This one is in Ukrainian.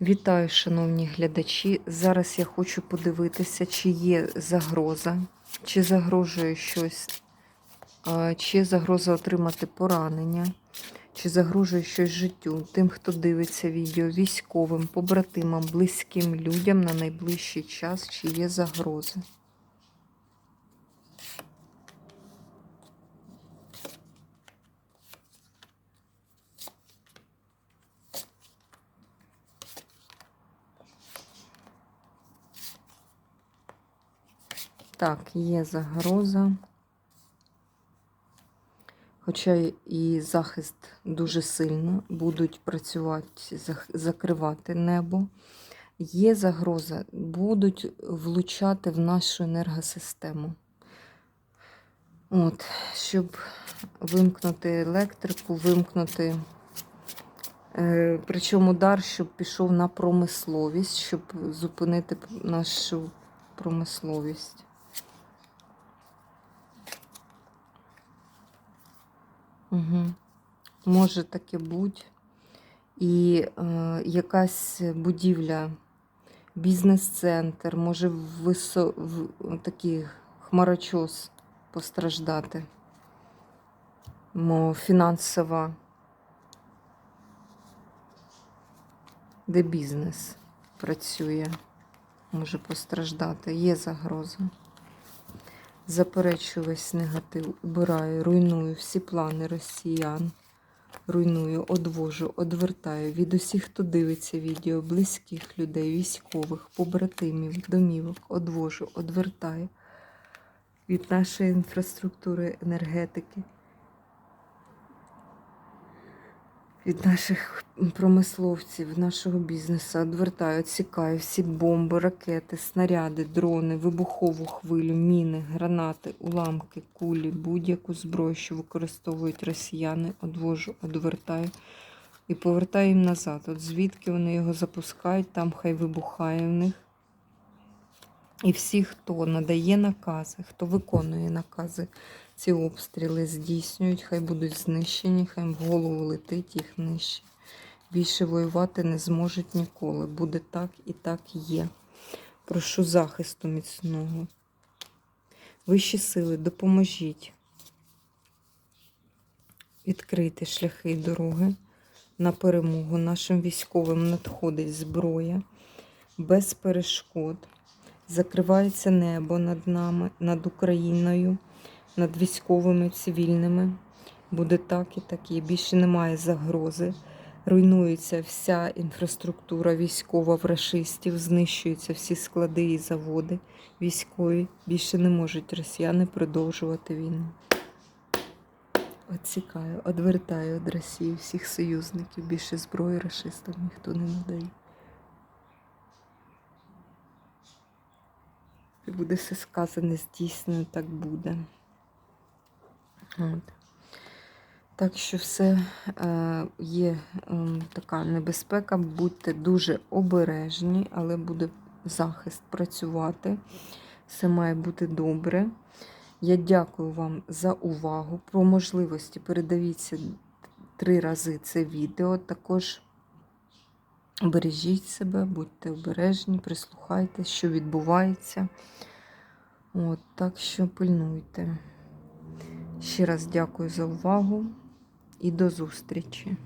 Вітаю, шановні глядачі. Зараз я хочу подивитися, чи є загроза, чи загрожує щось, чи загроза отримати поранення, чи загрожує щось життю тим, хто дивиться відео, військовим, побратимам, близьким людям на найближчий час, чи є загрози. Так, є загроза. Хоча і захист дуже сильно будуть працювати, закривати небо. Є загроза, будуть влучати в нашу енергосистему. От, щоб вимкнути електрику, вимкнути. Е, причому удар, щоб пішов на промисловість, щоб зупинити нашу промисловість. Угу. Може таке бути. І е, якась будівля, бізнес-центр, може висо, в, такий хмарочос постраждати. Мо, фінансова. Де бізнес працює, може постраждати. Є загроза. Заперечую весь негатив, убираю, руйную всі плани росіян. Руйную, одвожу, одвертаю. Від усіх, хто дивиться відео, близьких людей, військових, побратимів, домівок, одвожу, одвертаю. Від нашої інфраструктури енергетики, від наших промисловців, нашого бізнесу, одвертаю, відсікаю всі бомби, ракети, снаряди, дрони, вибухову хвилю, міни, гранати, уламки, кулі, будь-яку зброю, що використовують росіяни, одвожу, одвертаю і повертаю їм назад. От звідки вони його запускають, там хай вибухає в них. І всі, хто надає накази, хто виконує накази, ці обстріли здійснюють, хай будуть знищені, хай в голову летить їх нижче. Більше воювати не зможуть ніколи. Буде так і так є. Прошу захисту міцного. Вищі сили, допоможіть відкрити шляхи і дороги на перемогу. Нашим військовим надходить зброя без перешкод. Закривається небо над нами, над Україною, над військовими, цивільними. Буде так і так є. Більше немає загрози. Руйнується вся інфраструктура військова в рашистів, знищуються всі склади і заводи військові. Більше не можуть росіяни продовжувати війну. Отсікаю, одвертаю від Росії всіх союзників. Більше зброї рашистам ніхто не надає. І буде все сказане, здійснено, так буде. От. Так що все е, є е, така небезпека, будьте дуже обережні, але буде захист працювати. Все має бути добре. Я дякую вам за увагу. Про можливості передивіться три рази це відео. Також бережіть себе, будьте обережні, прислухайте, що відбувається. От, Так що пильнуйте. Ще раз дякую за увагу і до зустрічі.